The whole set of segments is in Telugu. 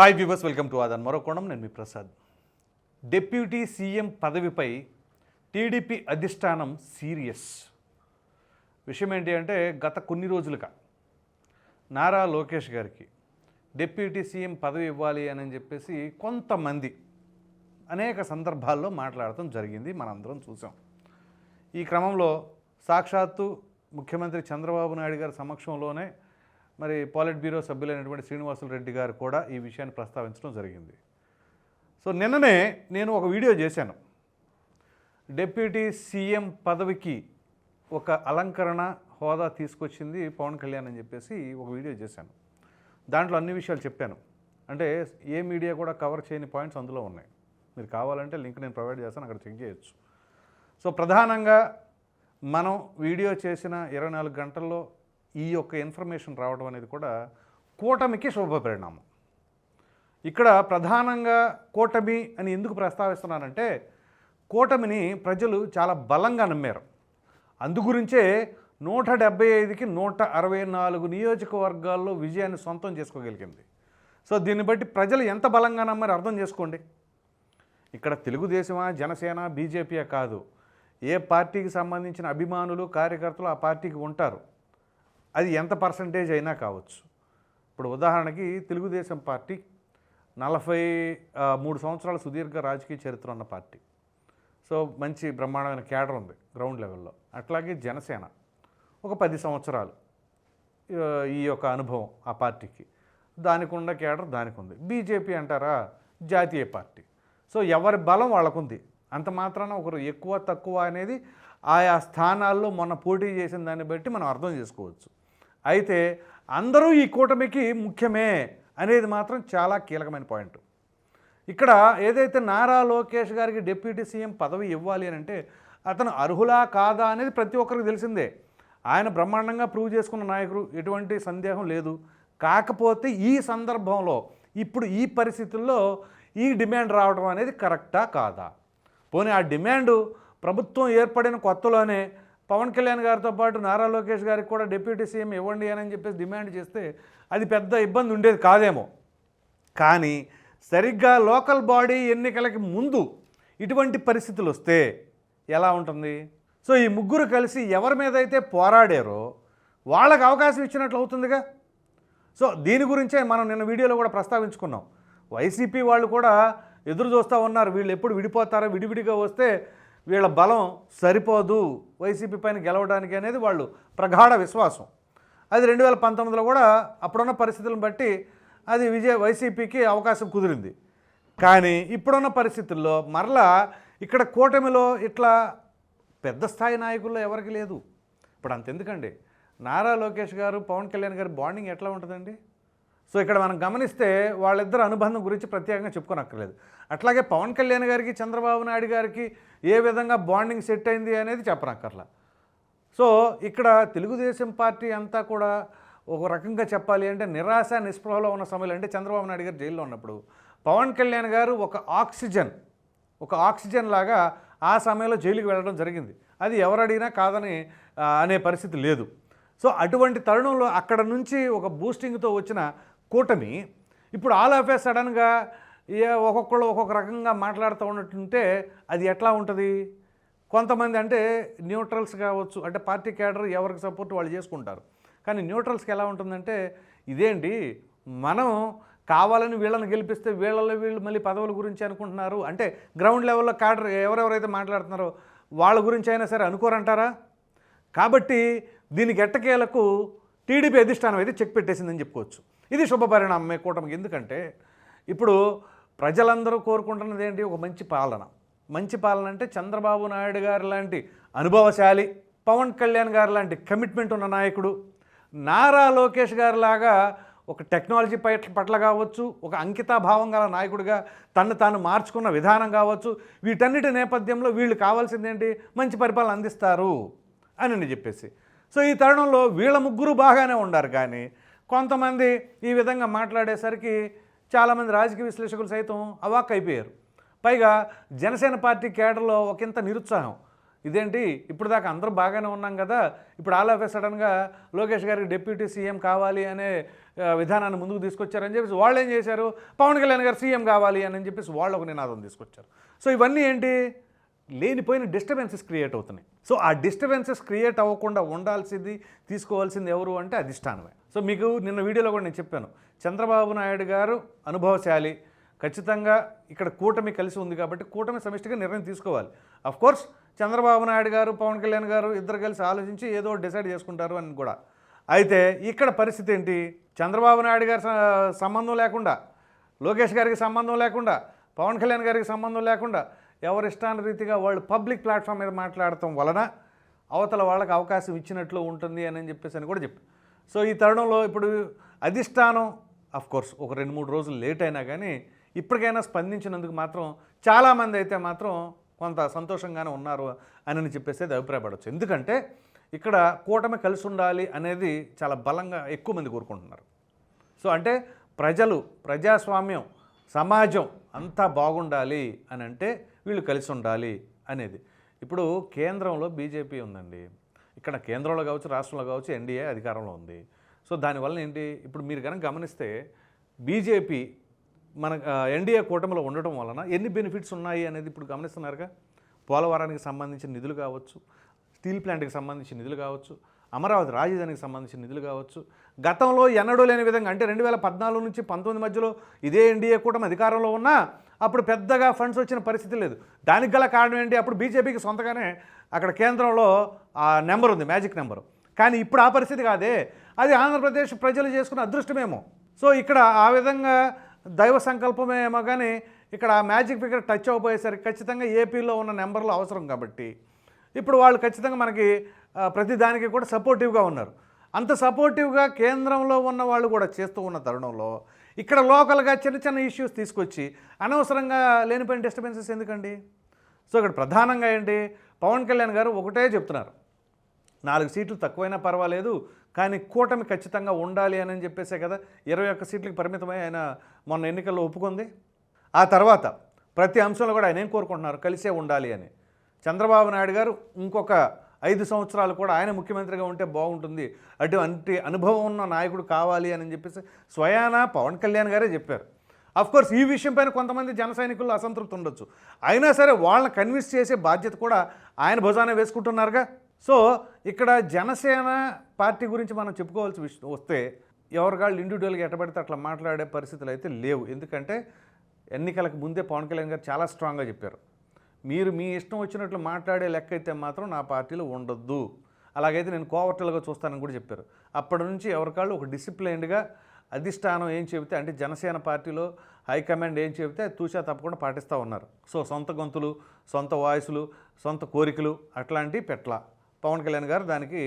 Hi viewers welcome to Aadan. మరో కోణం నేను మీ ప్రసాద్. డిప్యూటీ సీఎం పదవిపై టీడీపీ అధిష్టానం సీరియస్. విషయం ఏంటి అంటే గత కొన్ని రోజులుగా నారా లోకేష్ గారికి డిప్యూటీ సీఎం పదవి ఇవ్వాలి అని చెప్పేసి కొంతమంది అనేక సందర్భాల్లో మాట్లాడటం జరిగింది మనందరం చూసాం. ఈ క్రమంలో సాక్షాత్తు ముఖ్యమంత్రి చంద్రబాబు నాయుడు గారి సమక్షంలోనే మరి పాలిట్ బ్యూరో సభ్యులైనటువంటి శ్రీనివాసులు రెడ్డి గారు కూడా ఈ విషయాన్ని ప్రస్తావించడం జరిగింది. సో నిన్ననే నేను ఒక వీడియో చేశాను. డిప్యూటీ సీఎం పదవికి ఒక అలంకరణ హోదా తీసుకొచ్చింది పవన్ కళ్యాణ్ అని చెప్పేసి ఒక వీడియో చేశాను. దాంట్లో అన్ని విషయాలు చెప్పాను. అంటే ఏ మీడియా కూడా కవర్ చేయని పాయింట్స్ అందులో ఉన్నాయి. మీరు కావాలంటే లింక్ నేను ప్రొవైడ్ చేస్తాను అక్కడ చెక్ చేయొచ్చు. సో ప్రధానంగా మనం వీడియో చేసిన ఇరవై నాలుగు గంటల్లో ఈ యొక్క ఇన్ఫర్మేషన్ రావడం అనేది కూడా కూటమికి శుభ పరిణామం. ఇక్కడ ప్రధానంగా కూటమి అని ఎందుకు ప్రస్తావిస్తున్నానంటే కూటమిని ప్రజలు చాలా బలంగా నమ్మారు. అందుగురించే నూట డెబ్బై ఐదుకి నూట అరవై నాలుగు నియోజకవర్గాల్లో విజయాన్ని సొంతం చేసుకోగలిగింది. సో దీన్ని బట్టి ప్రజలు ఎంత బలంగా నమ్మారు అర్థం చేసుకోండి. ఇక్కడ తెలుగుదేశమా జనసేన బీజేపీయా కాదు. ఏ పార్టీకి సంబంధించిన అభిమానులు కార్యకర్తలు ఆ పార్టీకి ఉంటారు. అది ఎంత పర్సంటేజ్ అయినా కావచ్చు. ఇప్పుడు ఉదాహరణకి తెలుగుదేశం పార్టీ నలభై మూడు సంవత్సరాల సుదీర్ఘ రాజకీయ చరిత్ర ఉన్న పార్టీ. సో మంచి బ్రహ్మాండమైన క్యాడర్ ఉంది గ్రౌండ్ లెవెల్లో. అట్లాగే జనసేన ఒక పది సంవత్సరాలు ఈ యొక్క అనుభవం ఆ పార్టీకి. దానికి ఉన్న కేడర్ దానికి ఉంది బీజేపీ అంటారా? జాతీయ పార్టీ. సో ఎవరి బలం వాళ్ళకుంది. అంత మాత్రాన ఒకరు ఎక్కువ తక్కువ అనేది ఆయా స్థానాల్లో మొన్న పోటీ చేసిన దాన్ని బట్టి మనం అర్థం చేసుకోవచ్చు. అయితే అందరూ ఈ కూటమికి ముఖ్యమే అనేది మాత్రం చాలా కీలకమైన పాయింట్. ఇక్కడ ఏదైతే నారా లోకేష్ గారికి డిప్యూటీ సీఎం పదవి ఇవ్వాలి అని అంటే అతను అర్హులా కాదా అనేది ప్రతి ఒక్కరికి తెలిసిందే. ఆయన బ్రహ్మాండంగా ప్రూవ్ చేసుకున్న నాయకుడు ఎటువంటి సందేహం లేదు. కాకపోతే ఈ సందర్భంలో ఇప్పుడు ఈ పరిస్థితుల్లో ఈ డిమాండ్ రావడం అనేది కరెక్టా కాదా? పోనీ ఆ డిమాండు ప్రభుత్వం ఏర్పడిన కొత్తలోనే పవన్ కళ్యాణ్ గారితో పాటు నారా లోకేష్ గారికి కూడా డిప్యూటీ సీఎం ఇవ్వండి అని చెప్పేసి డిమాండ్ చేస్తే అది పెద్ద ఇబ్బంది ఉండేది కాదేమో. కానీ సరిగ్గా లోకల్ బాడీ ఎన్నికలకి ముందు ఇటువంటి పరిస్థితులు వస్తే ఎలా ఉంటుంది? సో ఈ ముగ్గురు కలిసి ఎవరి మీద అయితే పోరాడారో వాళ్ళకి అవకాశం ఇచ్చినట్లు అవుతుందిగా? సో దీని గురించే మనం నిన్న వీడియోలో కూడా ప్రస్తావించుకున్నాం. వైసీపీ వాళ్ళు కూడా ఎదురు చూస్తూ ఉన్నారు. వీళ్ళు ఎప్పుడు విడిపోతారో విడివిడిగా వస్తే వీళ్ళ బలం సరిపోదు వైసీపీ పైన గెలవడానికి అనేది వాళ్ళు ప్రగాఢ విశ్వాసం. అది రెండు వేల పంతొమ్మిదిలో కూడా అప్పుడున్న పరిస్థితులను బట్టి అది విజయ వైసీపీకి అవకాశం కుదిరింది. కానీ ఇప్పుడున్న పరిస్థితుల్లో మరలా ఇక్కడ కూటమిలో ఇట్లా పెద్ద స్థాయి నాయకుల్లో ఎవరికి లేదు. ఇప్పుడు అంతెందుకండి. నారా లోకేష్ గారు పవన్ కళ్యాణ్ గారి బాండింగ్ ఎట్లా ఉంటుందండి? సో ఇక్కడ మనం గమనిస్తే వాళ్ళిద్దరు అనుబంధం గురించి ప్రత్యేకంగా చెప్పుకోనక్కర్లేదు. అట్లాగే పవన్ కళ్యాణ్ గారికి చంద్రబాబు నాయుడు గారికి ఏ విధంగా బాండింగ్ సెట్ అయింది అనేది చెప్పనక్కర్లా. సో ఇక్కడ తెలుగుదేశం పార్టీ అంతా కూడా ఒక రకంగా చెప్పాలి అంటే నిరాశ నిస్పృహలో ఉన్న సమయంలో అంటే చంద్రబాబు నాయుడు గారు జైల్లో ఉన్నప్పుడు పవన్ కళ్యాణ్ గారు ఒక ఆక్సిజన్ ఒక ఆక్సిజన్ లాగా ఆ సమయంలో జైలుకి వెళ్ళడం జరిగింది. అది ఎవరు అడిగినా కాదని అనే పరిస్థితి లేదు. సో అటువంటి తరుణంలో అక్కడ నుంచి ఒక బూస్టింగ్తో వచ్చిన కూటమి ఇప్పుడు ఆల్ ఆఫ్ ఏ సడన్గా ఏ ఒక్కొక్కళ్ళు ఒక్కొక్క రకంగా మాట్లాడుతూ ఉన్నట్టుంటే అది ఎట్లా ఉంటుంది? కొంతమంది అంటే న్యూట్రల్స్ కావచ్చు అంటే పార్టీ క్యాడర్ ఎవరికి సపోర్ట్ వాళ్ళు చేసుకుంటారు. కానీ న్యూట్రల్స్కి ఎలా ఉంటుందంటే ఇదేంటి? మనం కావాలని వీళ్ళని గెలిపిస్తే వీళ్ళలో వీళ్ళు మళ్ళీ పదవుల గురించి అనుకుంటున్నారు. అంటే గ్రౌండ్ లెవెల్లో క్యాడర్ ఎవరెవరైతే మాట్లాడుతున్నారో వాళ్ళ గురించి అయినా సరే అనుకోరంటారా? కాబట్టి దీనికి ఎట్టకేలకు టీడీపీ అధిష్టానం అయితే చెక్ పెట్టేసిందని చెప్పుకోవచ్చు. ఇది శుభ పరిణామమే కూటమికి. ఎందుకంటే ఇప్పుడు ప్రజలందరూ కోరుకుంటున్నది ఏంటి? ఒక మంచి పాలన. మంచి పాలన అంటే చంద్రబాబు నాయుడు గారు లాంటి అనుభవశాలి పవన్ కళ్యాణ్ గారు లాంటి కమిట్మెంట్ ఉన్న నాయకుడు నారా లోకేష్ గారు లాగా ఒక టెక్నాలజీ పట్ల పట్ల కావచ్చు ఒక అంకితాభావం గల నాయకుడిగా తను తాను మార్చుకున్న విధానం కావచ్చు వీటన్నిటి నేపథ్యంలో వీళ్ళు కావాల్సిందేంటి మంచి పరిపాలన అందిస్తారు అని నేను చెప్పేసి. సో ఈ తరుణంలో వీళ్ళ ముగ్గురు బాగానే ఉండారు కానీ కొంతమంది ఈ విధంగా మాట్లాడేసరికి చాలామంది రాజకీయ విశ్లేషకులు సైతం అవాక్ అయిపోయారు పైగా జనసేన పార్టీ కేడర్లో ఒకంత నిరుత్సాహం. ఇదేంటి? ఇప్పుడు దాకా అందరూ బాగానే ఉన్నాం కదా. ఇప్పుడు ఆల్ ఆఫ్ సడన్గా లోకేష్ గారికి డిప్యూటీ సీఎం కావాలి అనే విధానాన్ని ముందుకు తీసుకొచ్చారని చెప్పేసి వాళ్ళు ఏం చేశారు? పవన్ కళ్యాణ్ గారు సీఎం కావాలి అని చెప్పేసి వాళ్ళు ఒక నినాదం తీసుకొచ్చారు. సో ఇవన్నీ ఏంటి? లేనిపోయిన డిస్టర్బెన్సెస్ క్రియేట్ అవుతున్నాయి. సో ఆ డిస్టర్బెన్సెస్ క్రియేట్ అవ్వకుండా ఉండాల్సింది తీసుకోవాల్సింది ఎవరు అంటే అధిష్టానమే. సో మీకు నిన్న వీడియోలో కూడా నేను చెప్పాను. చంద్రబాబు నాయుడు గారు అనుభవశాలి. ఖచ్చితంగా ఇక్కడ కూటమి కలిసి ఉంది కాబట్టి కూటమి సమిష్టిగా నిర్ణయం తీసుకోవాలి. అఫ్ కోర్స్ చంద్రబాబు నాయుడు గారు పవన్ కళ్యాణ్ గారు ఇద్దరు కలిసి ఆలోచించి ఏదో డిసైడ్ చేసుకుంటారు అని కూడా. అయితే ఇక్కడ పరిస్థితి ఏంటి? చంద్రబాబు నాయుడు గారి సంబంధం లేకుండా లోకేష్ గారికి సంబంధం లేకుండా పవన్ కళ్యాణ్ గారికి సంబంధం లేకుండా ఎవరి ఇష్టాన రీతిగా వాళ్ళు పబ్లిక్ ప్లాట్ఫామ్ మీద మాట్లాడటం వలన అవతల వాళ్ళకి అవకాశం ఇచ్చినట్లు ఉంటుంది అని చెప్పేసి అని కూడా చెప్పి సో ఈ తరుణంలో ఇప్పుడు అధిష్టానం కోర్స్ ఒక రెండు మూడు రోజులు లేట్ అయినా కానీ ఇప్పటికైనా స్పందించినందుకు మాత్రం చాలామంది అయితే మాత్రం కొంత సంతోషంగానే ఉన్నారు అని చెప్పేసి అది అభిప్రాయపడవచ్చు ఎందుకంటే ఇక్కడ కూటమి కలిసి ఉండాలి అనేది చాలా బలంగా ఎక్కువ మంది కోరుకుంటున్నారు. సో అంటే ప్రజలు ప్రజాస్వామ్యం సమాజం అంతా బాగుండాలి అని అంటే వీళ్ళు కలిసి ఉండాలి అనేది. ఇప్పుడు కేంద్రంలో బీజేపీ ఉందండి. ఇక్కడ కేంద్రంలో కావచ్చు రాష్ట్రంలో కావచ్చు ఎన్డీఏ అధికారంలో ఉంది. సో దానివల్ల ఏంటి? ఇప్పుడు మీరు కనుక గమనిస్తే బీజేపీ మన ఎన్డీఏ కూటమిలో ఉండటం వలన ఎన్ని బెనిఫిట్స్ ఉన్నాయి అనేది ఇప్పుడు గమనిస్తున్నారుగా? పోలవరానికి సంబంధించిన నిధులు కావచ్చు స్టీల్ ప్లాంట్కి సంబంధించిన నిధులు కావచ్చు అమరావతి రాజధానికి సంబంధించిన నిధులు కావచ్చు. గతంలో ఎన్నడూ లేని విధంగా అంటే రెండు వేల పద్నాలుగు నుంచి పంతొమ్మిది మధ్యలో ఇదే ఎన్డీఏ కూటమి అధికారంలో ఉన్నా అప్పుడు పెద్దగా ఫండ్స్ వచ్చిన పరిస్థితి లేదు. దానికి గల కారణం ఏంటి? అప్పుడు బీజేపీకి సొంతగానే అక్కడ కేంద్రంలో ఆ నెంబర్ ఉంది మ్యాజిక్ నెంబరు. కానీ ఇప్పుడు ఆ పరిస్థితి కాదే. అది ఆంధ్రప్రదేశ్ ప్రజలు చేసుకున్న అదృష్టమేమో. సో ఇక్కడ ఆ విధంగా దైవ సంకల్పమేమో కానీ ఇక్కడ ఆ మ్యాజిక్ ఫిగర్ టచ్ అవ్వబోయేసరికి ఖచ్చితంగా ఏపీలో ఉన్న నెంబర్లు అవసరం కాబట్టి. ఇప్పుడు వాళ్ళు ఖచ్చితంగా మనకి ప్రతి దానికి కూడా సపోర్టివ్గా ఉన్నారు. అంత సపోర్టివ్గా కేంద్రంలో ఉన్న వాళ్ళు కూడా చేస్తూ ఉన్న తరుణంలో ఇక్కడ లోకల్గా చిన్న చిన్న ఇష్యూస్ తీసుకొచ్చి అనవసరంగా లేనిపోయిన డిస్టర్బెన్సెస్ ఎందుకండి? సో ఇక్కడ ప్రధానంగా ఏంటి? పవన్ కళ్యాణ్ గారు ఒకటే చెప్తున్నారు. నాలుగు సీట్లు తక్కువైనా పర్వాలేదు కానీ కూటమి ఖచ్చితంగా ఉండాలి అని చెప్పేసే కదా ఇరవై ఒక్క సీట్లకు పరిమితమై ఆయన మొన్న ఎన్నికల్లో ఒప్పుకుంది. ఆ తర్వాత ప్రతి అంశంలో కూడా ఆయన ఏం కోరుకుంటున్నారు? కలిసే ఉండాలి అని. చంద్రబాబు నాయుడు గారు ఇంకొక ఐదు సంవత్సరాలు కూడా ఆయన ముఖ్యమంత్రిగా ఉంటే బాగుంటుంది. అటువంటి అనుభవం ఉన్న నాయకుడు కావాలి అని చెప్పేసి స్వయాన పవన్ కళ్యాణ్ గారే చెప్పారు. కోర్స్ ఈ విషయం పైన కొంతమంది జన సైనికులు అసంతృప్తి ఉండొచ్చు. అయినా సరే వాళ్ళని కన్విన్స్ చేసే బాధ్యత కూడా ఆయన భుజాన వేసుకుంటున్నారుగా. సో ఇక్కడ జనసేన పార్టీ గురించి మనం చెప్పుకోవాల్సి విషయం వస్తే ఎవరికాళ్ళు ఇండివిజువల్గా ఎట్టబడితే అట్లా మాట్లాడే పరిస్థితులు అయితే లేవు. ఎందుకంటే ఎన్నికలకు ముందే పవన్ కళ్యాణ్ గారు చాలా స్ట్రాంగ్గా చెప్పారు. మీరు మీ ఇష్టం వచ్చినట్లు మాట్లాడే లెక్క అయితే మాత్రం నా పార్టీలో ఉండొద్దు. అలాగైతే నేను కోవర్టల్గా చూస్తానని కూడా చెప్పారు. అప్పటి నుంచి ఎవరికాళ్ళు ఒక డిసిప్లైన్డ్గా అధిష్టానం ఏం చెబితే అంటే జనసేన పార్టీలో హైకమాండ్ ఏం చెబితే తూచా తప్పకుండా పాటిస్తూ ఉన్నారు. సో సొంత గొంతులు సొంత వాయిస్లు సొంత కోరికలు అట్లాంటివి పెట్ల పవన్ కళ్యాణ్ గారు దానికి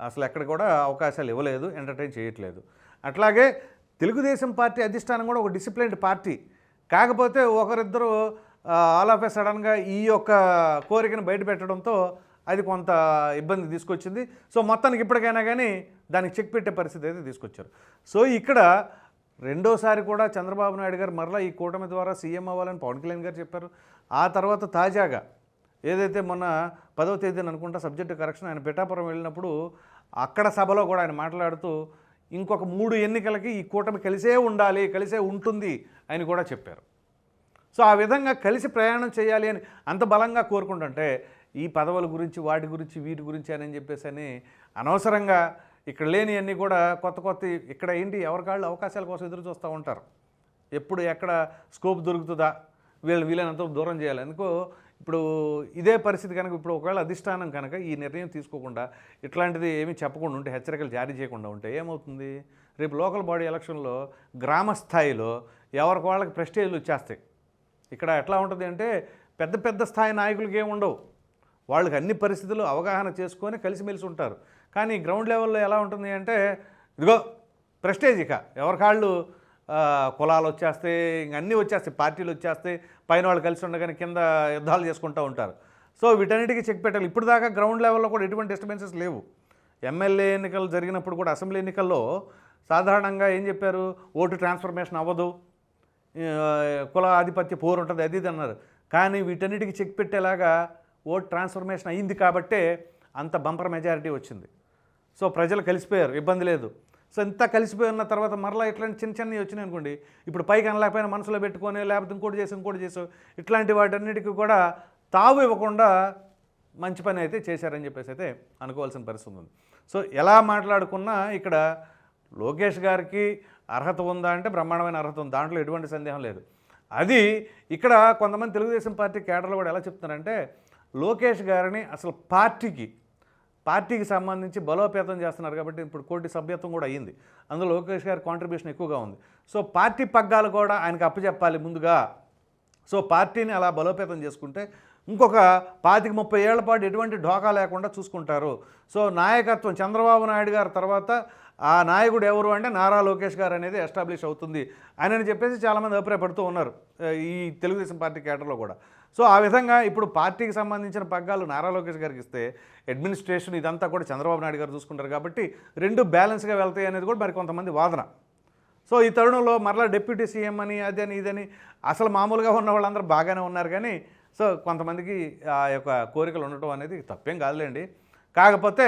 అసలు ఎక్కడ కూడా అవకాశాలు ఇవ్వలేదు ఎంటర్టైన్ చేయట్లేదు. అట్లాగే తెలుగుదేశం పార్టీ అధిష్టానం కూడా ఒక డిసిప్లైన్డ్ పార్టీ. కాకపోతే ఒకరిద్దరు ఆల్ ఆఫ్ ఎ సడన్గా ఈ యొక్క కోరికను బయట పెట్టడంతో అది కొంత ఇబ్బంది తీసుకొచ్చింది. సో మొత్తానికి ఇప్పటికైనా కానీ దానికి చెక్ పెట్టే పరిస్థితి అయితే తీసుకొచ్చారు. సో ఇక్కడ రెండోసారి కూడా చంద్రబాబు నాయుడు గారు మరలా ఈ కూటమి ద్వారా సీఎం అవ్వాలని పవన్ కళ్యాణ్ గారు చెప్పారు. ఆ తర్వాత తాజాగా ఏదైతే మొన్న పదవ తేదీని అనుకుంటా సబ్జెక్టు కరెక్షన్ ఆయన పిఠాపురం వెళ్ళినప్పుడు అక్కడ సభలో కూడా ఆయన మాట్లాడుతూ ఇంకొక మూడు ఎన్నికలకి ఈ కూటమి కలిసే ఉండాలి కలిసే ఉంటుంది అని కూడా చెప్పారు. సో ఆ విధంగా కలిసి ప్రయాణం చేయాలి అని అంత బలంగా కోరుకుంటుంటే ఈ పదవుల గురించి వాటి గురించి వీటి గురించి అని చెప్పేసి అని అనవసరంగా ఇక్కడ లేని అన్నీ కూడా కొత్త కొత్త ఇక్కడ ఏంటి ఎవరికాళ్ళు అవకాశాల కోసం ఎదురు చూస్తూ ఉంటారు. ఎప్పుడు ఎక్కడ స్కోప్ దొరుకుతుందా? వీళ్ళు వీలైనంత దూరం చేయాలి. అందుకో ఇప్పుడు ఇదే పరిస్థితి కనుక ఇప్పుడు ఒకవేళ అధిష్టానం కనుక ఈ నిర్ణయం తీసుకోకుండా ఇట్లాంటిది ఏమీ చెప్పకుండా ఉంటే హెచ్చరికలు జారీ చేయకుండా ఉంటే ఏమవుతుంది? రేపు లోకల్ బాడీ ఎలక్షన్లో గ్రామ స్థాయిలో ఎవరికి వాళ్ళకి ప్రెస్టేజ్లు వచ్చేస్తాయి. ఇక్కడ ఎట్లా ఉంటుంది అంటే పెద్ద పెద్ద స్థాయి నాయకులకి ఏమి ఉండవు. వాళ్ళకి అన్ని పరిస్థితులు అవగాహన చేసుకొని కలిసిమెలిసి ఉంటారు. కానీ గ్రౌండ్ లెవెల్లో ఎలా ఉంటుంది అంటే ఇదిగో ప్రెస్టేజ్ ఇక. ఎవరికాళ్ళు కులాలు వచ్చేస్తే ఇంక అన్నీ వచ్చేస్తాయి పార్టీలు వచ్చేస్తాయి పైన వాళ్ళు కలిసి ఉండగానే కింద యుద్ధాలు చేసుకుంటూ ఉంటారు. సో వీటన్నిటికీ చెక్ పెట్టాలి. ఇప్పుడు దాకా గ్రౌండ్ లెవెల్లో కూడా ఎటువంటి డిస్టర్బెన్సెస్ లేవు. ఎమ్మెల్యే ఎన్నికలు జరిగినప్పుడు కూడా అసెంబ్లీ ఎన్నికల్లో సాధారణంగా ఏం చెప్పారు? ఓటు ట్రాన్స్ఫర్మేషన్ అవ్వదు. కుల ఆధిపత్య పోరు ఉంటుంది అది ఇది అన్నారు. కానీ వీటన్నిటికీ చెక్ పెట్టేలాగా ఓట్ ట్రాన్స్ఫర్మేషన్ అయ్యింది కాబట్టే అంత బంపర్ మెజారిటీ వచ్చింది. సో ప్రజలు కలిసిపోయారు ఇబ్బంది లేదు. సో ఇంత కలిసిపోయిన తర్వాత మరలా ఇట్లాంటి చిన్న చిన్నవి వచ్చినాయి అనుకోండి. ఇప్పుడు పైకి అనలేకపోయినా మనసులో పెట్టుకొని లేకపోతే ఇంకోటి చేసి ఇంకోటి చేసాం ఇట్లాంటి వాటన్నిటికీ కూడా తావు ఇవ్వకుండా మంచి పని అయితే చేశారని చెప్పేసి అయితే అనుకోవాల్సిన పరిస్థితి ఉంది. సో ఎలా మాట్లాడుకున్నా ఇక్కడ లోకేష్ గారికి అర్హత ఉందా అంటే బ్రహ్మాండమైన అర్హత ఉంది. దాంట్లో ఎటువంటి సందేహం లేదు. అది ఇక్కడ కొంతమంది తెలుగుదేశం పార్టీ కేడర్లు కూడా ఎలా చెప్తున్నారంటే లోకేష్ గారిని అసలు పార్టీకి పార్టీకి సంబంధించి బలోపేతం చేస్తున్నారు కాబట్టి ఇప్పుడు కోటి సభ్యత్వం కూడా అయ్యింది. అందులో లోకేష్ గారి కాంట్రిబ్యూషన్ ఎక్కువగా ఉంది. సో పార్టీ పగ్గాలు కూడా ఆయనకు అప్పచెప్పాలి ముందుగా. సో పార్టీని అలా బలోపేతం చేసుకుంటే ఇంకొక పాతిక ముప్పై ఏళ్ళ పాటు ఎటువంటి ఢోకా లేకుండా చూసుకుంటారు. సో నాయకత్వం చంద్రబాబు నాయుడు గారి తర్వాత ఆ నాయకుడు ఎవరు అంటే నారా లోకేష్ గారు అనేది ఎస్టాబ్లిష్ అవుతుంది అని చెప్పేసి చాలామంది అభిప్రాయపడుతూ ఉన్నారు ఈ తెలుగుదేశం పార్టీ కేటర్లో కూడా. సో ఆ విధంగా ఇప్పుడు పార్టీకి సంబంధించిన పగ్గాలు నారా లోకేష్ గారికి ఇస్తే అడ్మినిస్ట్రేషన్ ఇదంతా కూడా చంద్రబాబు నాయుడు గారు చూసుకుంటారు కాబట్టి రెండు బ్యాలెన్స్గా వెళ్తాయి అనేది కూడా మరి కొంతమంది వాదన. సో ఈ తరుణంలో మరలా డిప్యూటీ సీఎం అని అదని ఇదని అసలు మామూలుగా ఉన్న వాళ్ళందరూ బాగానే ఉన్నారు కానీ సో కొంతమందికి ఆ యొక్క కోరికలు ఉండటం అనేది తప్పేం కాదులేండి. కాకపోతే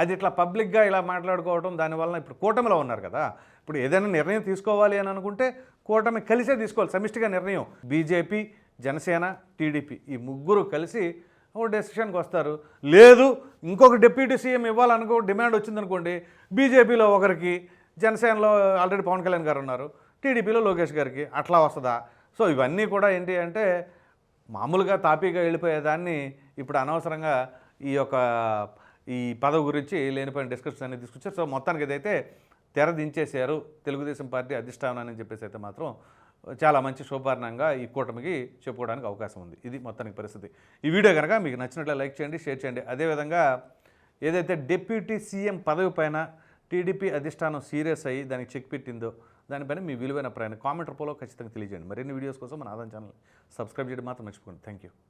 అది ఇట్లా పబ్లిక్గా ఇలా మాట్లాడుకోవడం దానివల్ల ఇప్పుడు కూటమిలో ఉన్నారు కదా. ఇప్పుడు ఏదైనా నిర్ణయం తీసుకోవాలి అని అనుకుంటే కూటమి కలిసే తీసుకోవాలి సమిష్టిగా నిర్ణయం. బీజేపీ జనసేన టీడీపీ ఈ ముగ్గురు కలిసి ఓ డెసిషన్కి వస్తారు. లేదు ఇంకొక డిప్యూటీ సీఎం ఇవ్వాలనుకో డిమాండ్ వచ్చిందనుకోండి బీజేపీలో ఒకరికి జనసేనలో ఆల్రెడీ పవన్ కళ్యాణ్ గారు ఉన్నారు టీడీపీలో లోకేష్ గారికి అట్లా వస్తుందా? సో ఇవన్నీ కూడా ఏంటి అంటే మామూలుగా తాపీగా వెళ్ళిపోయేదాన్ని ఇప్పుడు అనవసరంగా ఈ యొక్క ఈ పదవి గురించి లేనిపోయిన డిస్కషన్ అనేది తీసుకొచ్చారు. సో మొత్తానికి ఇదైతే తెర దించేశారు తెలుగుదేశం పార్టీ అధిష్టానాన్ని చెప్పేసి అయితే మాత్రం చాలా మంచి శుభారణంగా ఈ కూటమికి చెప్పుకోవడానికి అవకాశం ఉంది. ఇది మొత్తానికి పరిస్థితి. ఈ వీడియో కనుక మీకు నచ్చినట్లే లైక్ చేయండి షేర్ చేయండి. అదేవిధంగా ఏదైతే డిప్యూటీ సీఎం పదవి పైన టీడీపీ అధిష్టానం సీరియస్ అయ్యి దానికి చెక్ పెట్టిందో దానిపైన మీ విలువైన ప్రయాణం కామెంట్ రూపంలో ఖచ్చితంగా తెలియజేయండి. మరిన్ని వీడియోస్ కోసం మన ఆదాయం ఛానల్ సబ్స్క్రైబ్ చేయడం మాత్రం మర్చిపోండి థ్యాంక్ యూ